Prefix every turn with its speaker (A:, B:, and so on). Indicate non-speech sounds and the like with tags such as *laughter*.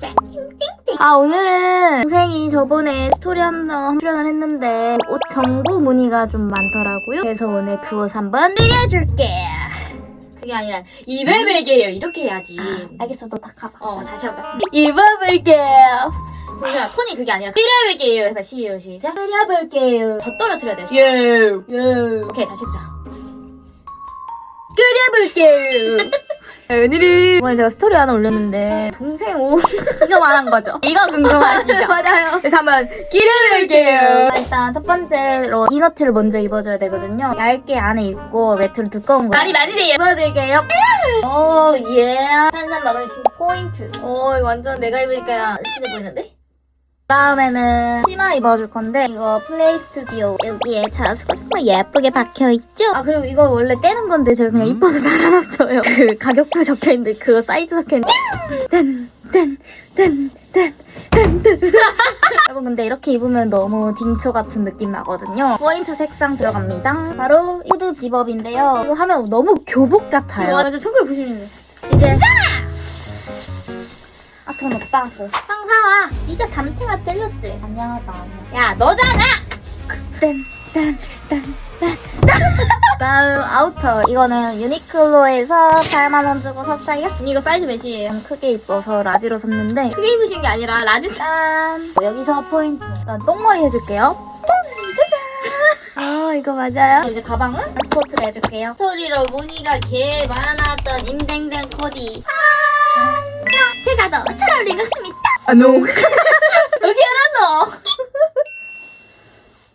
A: 띵띵띵 아 오늘은 동생이 저번에 스토리 한번 출연을 했는데 옷 정보 문의가 좀 많더라고요 그래서 오늘 그 옷 한번 드려줄게
B: 그게 아니라 이베베게요 이렇게 해야지.
A: 알겠어 너 다 가봐
B: 어 다시 해보자.
A: 입어볼게요
B: 동생아 톤이 그게 아니라 끓여볼게요 해봐 시요 시작.
A: 끓여볼게요
B: 더 떨어뜨려야 돼.
A: 예.
B: 오케이 다시 해보자.
A: 끓여볼게요 오늘은 이번에 제가 스토리 하나 올렸는데 동생 옷 *laughs* 이거 말한 거죠?
B: 이거 궁금하시죠? *laughs*
A: 맞아요. 그래서 한번 끼려볼게요. 일단 첫 번째로 이너트를 먼저 입어줘야 되거든요. 얇게 안에 입고 매트로 두꺼운 거.
B: 말이 많이 돼요.
A: 입어드릴게요. 오 예. 탄산 마그네슘 포인트. 오 이거 완전 내가 입으니까 신해 보이는데? 다음에는 치마 입어줄 건데 이거 플레이 스튜디오 여기에 자수가 정말 예쁘게 박혀있죠? 아 그리고 이거 원래 떼는 건데 제가 그냥 이뻐서 *laughs* 달아놨어요. 그 가격표 적혀있는데 그거 사이즈 적혀있는데. 딴딴딴딴딴 *laughs* 여러분 근데 이렇게 입으면 너무 딩초 같은 느낌 나거든요. 포인트 색상 들어갑니다. 바로 후드 집업인데요. 이거 하면 너무 교복 같아요.
B: 완전 1990년대.
A: 이제 아 돈 없다 그 상사와. 네가 담태가 때렸지? 안녕하다
B: 야. 너잖아.
A: 다음 *laughs* 아우터. 이거는 유니클로에서 8만원 주고 샀어요.
B: 이거 사이즈 몇이에요?
A: 좀 크게 입어서 라지로 샀는데.
B: 크게 입으신 게 아니라 라지.
A: 짠. 여기서 포인트. 일단 똥머리 해줄게요. 아 이거 맞아요? 이제 가방은 스포츠로 해줄게요.
B: 스토리로 문의가 개 많았던 임댕댕 코디. 아,
A: 제가 더잘 어울린 것 같습니다
B: 여기 하나 넣어.